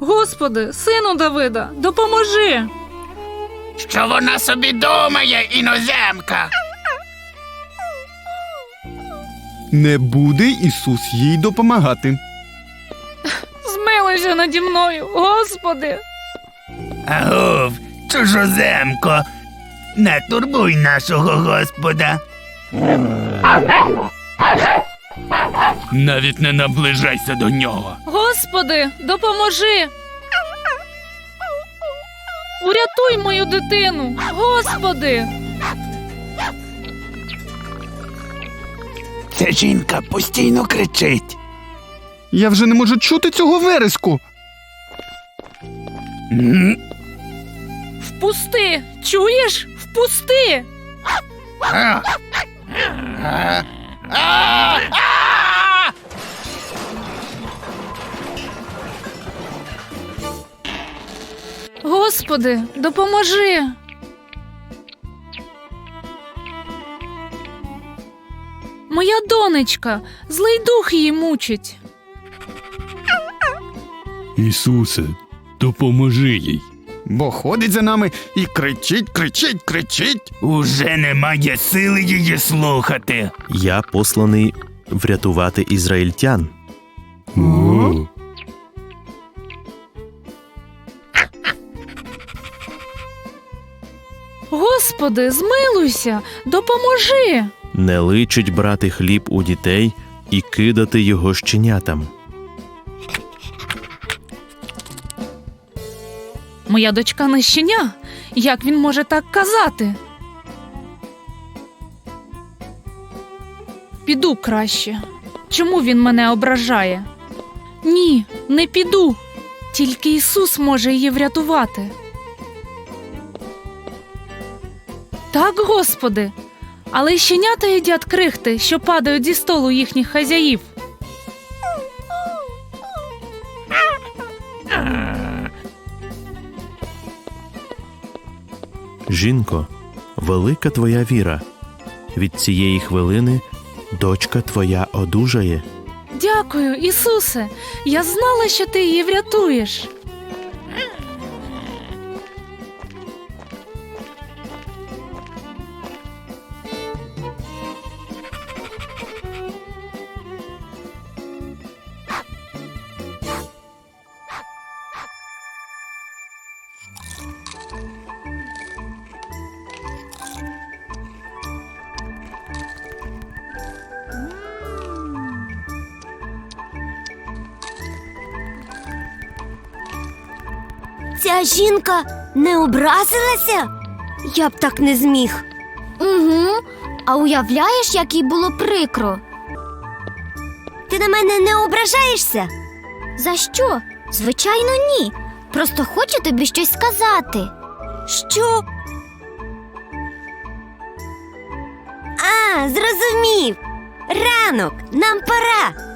Господи, сину Давида, допоможи! Що вона собі думає, іноземка? Не буде Ісус їй допомагати. Змилуйся наді мною, Господи! Агов, чужоземко, не турбуй нашого Господа. Навіть не наближайся до нього. Господи, допоможи! Урятуй мою дитину! Господи! Ця жінка постійно кричить. Я вже не можу чути цього вереску. М? Впусти! Чуєш? Впусти! А? А? Господи, допоможи! Моя донечка, злий дух її мучить. Ісусе, допоможи їй. Бо ходить за нами і кричить, кричить, кричить. Уже немає сили її слухати. Я посланий врятувати ізраїльтян. О, Господи, змилуйся, допоможи! Не личить брати хліб у дітей і кидати його щенятам. Моя дочка не щеня. Як він може так казати? Піду краще. Чому він мене ображає? Ні, не піду. Тільки Ісус може її врятувати. Так, Господи. Але щенята їдять крихти, що падають зі столу їхніх хазяїв. Жінко, велика твоя віра. Від цієї хвилини дочка твоя одужає. Дякую, Ісусе. Я знала, що ти її врятуєш. Ця жінка не образилася? Я б так не зміг. Угу. А уявляєш, як їй було прикро. Ти на мене не ображаєшся? За що? Звичайно, ні. Просто хочу тобі щось сказати. Що? А, зрозумів. Ранок, нам пора.